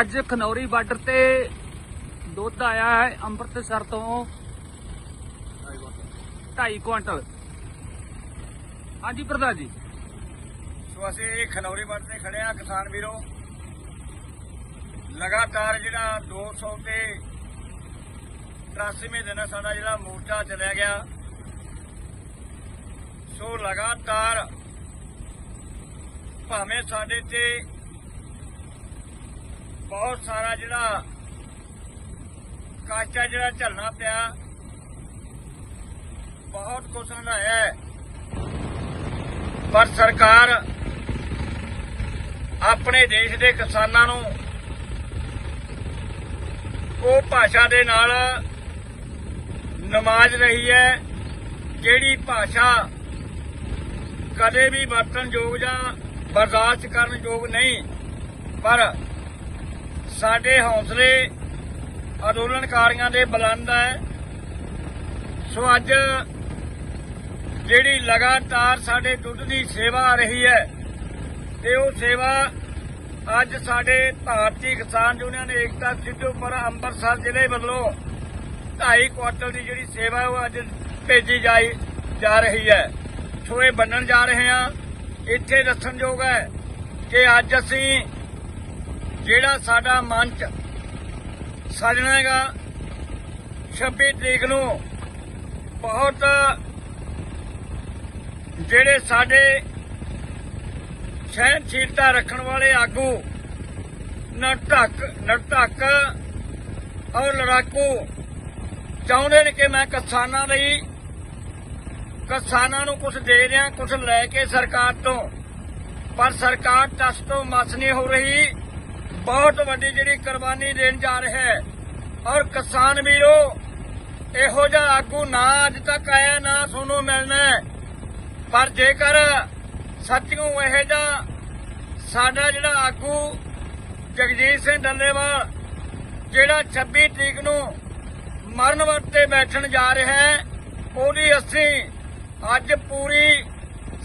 ਅੱਜ ਖਨੌਰੀ ਬਾਰਡਰ ਤੇ ਦੁੱਧ ਆਇਆ ਹੈ ਅੰਮ੍ਰਿਤਸਰ ਤੋਂ 2.5 ਕੁਇੰਟਲ। ਹਾਂਜੀ ਪ੍ਰਧਾਨ ਜੀ। ਸੋ ਅਸੀਂ ਖਨੌਰੀ ਬਾਰਡਰ ਤੇ ਖੜੇ ਆ ਕਿਸਾਨ ਵੀਰੋ। ਲਗਾਤਾਰ ਜਿਹੜਾ 200 ਤੇ 83ਵੇਂ ਦਿਨ ਸਾਡਾ ਜਿਹੜਾ ਮੋਰਚਾ ਚਲਿਆ ਗਿਆ। ਸੋ ਲਗਾਤਾਰ ਭਾਵੇਂ ਸਾਡੇ ਤੇ ਬਹੁਤ ਸਾਰਾ ਜਿਹੜਾ ਕਾਚਾ ਜਿਹੜਾ ਝੱਲਣਾ ਪਿਆ। ਬਹੁਤ ਕੁਛ ਹੰਡਾਇਆ ਹੈ। ਪਰ ਸਰਕਾਰ ਆਪਣੇ ਦੇਸ਼ ਦੇ ਕਿਸਾਨਾਂ ਨੂੰ ਉਹ ਭਾਸ਼ਾ ਦੇ ਨਾਲ ਨਮਾਜ਼ ਰਹੀ ਹੈ, ਜਿਹੜੀ ਭਾਸ਼ਾ ਕਦੇ ਵੀ ਵਰਤਨਯੋਗ ਜਾਂ ਬਰਦਾਸ਼ਤ ਕਰਨ ਯੋਗ ਨਹੀਂ, ਪਰ ਸਾਡੇ ਹੌਸਲੇ ਅੰਦੋਲਨਕਾਰੀਆਂ ਦੇ ਬੁਲੰਦ ਹੈ। ਸੋ ਅੱਜ ਜਿਹੜੀ ਲਗਾਤਾਰ ਸਾਡੇ ਦੁੱਧ ਦੀ ਸੇਵਾ ਆ ਰਹੀ ਹੈ ਤੇ ਉਹ ਸੇਵਾ ਅੱਜ ਸਾਡੇ ਭਾਰਤੀ ਕਿਸਾਨ ਯੂਨੀਅਨ ਏਕਤਾ ਸਿੱਧੂਪੁਰ ਅੰਮ੍ਰਿਤਸਰ ਜ਼ਿਲ੍ਹੇ ਵੱਲੋਂ 2.5 ਕੁਆਟਲ ਦੀ ਜਿਹੜੀ ਸੇਵਾ ਉਹ ਅੱਜ ਭੇਜੀ ਜਾਈ, ਜਾ ਰਹੀ ਹੈ। ਸੋ ਇਹ ਬੰਨਣ ਜਾ ਰਹੇ ਹਾਂ। ਇੱਥੇ ਦੱਸਣਯੋਗ ਹੈ ਕਿ ਅੱਜ ਅਸੀਂ ਜਿਹੜਾ ਸਾਡਾ ਮੰਚ ਸਜਣਾ ਹੈਗਾ 26 ਤਰੀਕ ਨੂੰ ਬਹੁਤ ਜਿਹੜੇ ਸਾਡੇ ਸਹਿਨਸ਼ੀਲਤਾ ਰੱਖਣ ਵਾਲੇ ਆਗੂ ਨਟਕ ਨਟਕ ਔਰ ਲੜਾਕੂ ਚਾਹੁੰਦੇ ਨੇ ਕਿ ਮੈਂ ਕਿਸਾਨਾਂ ਲਈ ਕਿਸਾਨਾਂ ਨੂੰ ਕੁਝ ਦੇ ਰਿਹਾ ਕੁਝ ਲੈ ਕੇ ਸਰਕਾਰ ਤੋਂ। ਪਰ ਸਰਕਾਰ ਟਸ ਤੋਂ ਮਸ ਨਹੀਂ ਹੋ ਰਹੀ। ਬਹੁਤ ਵੱਡੀ ਜਿਹੜੀ ਕੁਰਬਾਨੀ ਦੇਣ ਜਾ ਰਿਹਾ ਹੈ। ਔਰ ਕਿਸਾਨ ਵੀਰੋ, ਇਹੋ ਜਿਹਾ ਆਗੂ ਨਾ ਅੱਜ ਤੱਕ ਆਇਆ, ਨਾ ਤੁਹਾਨੂੰ ਮਿਲਣਾ ਪਰ ਜੇਕਰ ਸੱਚੀਓ ਇਹ ਜਿਹਾ ਸਾਡਾ ਜਿਹੜਾ ਆਗੂ ਜਗਜੀਤ ਸਿੰਘ ਡੱਲੇਵਾਲ, ਜਿਹੜਾ 26 ਤਰੀਕ ਨੂੰ ਮਰਨ ਵਰਤੇ ਬੈਠਣ ਜਾ ਰਿਹਾ ਹੈ, ਉਹਦੀ ਅਸੀਂ ਅੱਜ ਪੂਰੀ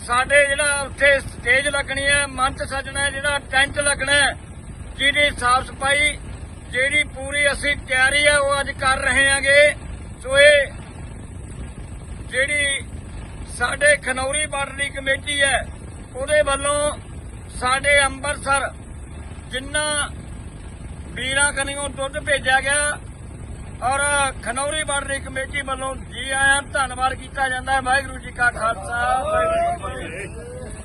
ਸਾਡੇ ਜਿਹੜਾ ਉੱਥੇ ਸਟੇਜ ਲੱਗਣੀ ਹੈ, ਮੰਚ ਸਜਣਾ ਜਿਹੜਾ ਟੈਂਟ ਲੱਗਣਾ ਜਿਹਦੀ ਸਾਫ਼ ਸਫ਼ਾਈ ਜਿਹੜੀ ਪੂਰੀ ਅਸੀਂ ਤਿਆਰੀ ਹੈ ਉਹ ਅੱਜ ਕਰ ਰਹੇ ਹਾਂਗੇ ਸੋ ਇਹ ਜਿਹੜੀ ਸਾਡੇ ਖਨੌਰੀ ਬਾਰਡਰ ਦੀ ਕਮੇਟੀ ਹੈ, ਉਹਦੇ ਵੱਲੋਂ ਸਾਡੇ ਅੰਮ੍ਰਿਤਸਰ ਜਿੰਨਾ ਵੀਰਾਂ ਕਨੀਓ ਦੁੱਧ ਭੇਜਿਆ ਗਿਆ, ਔਰ ਖਨੌਰੀ ਬਾਰਡਰ ਦੀ ਕਮੇਟੀ ਵੱਲੋਂ ਜੀ ਆਇਆਂ ਧੰਨਵਾਦ ਕੀਤਾ ਜਾਂਦਾ ਹੈ। ਵਾਹਿਗੁਰੂ ਜੀ ਕਾ ਖਾਲਸਾ, ਵਾਹਿਗੁਰੂ ਜੀ ਕੀ ਫਤਿਹ।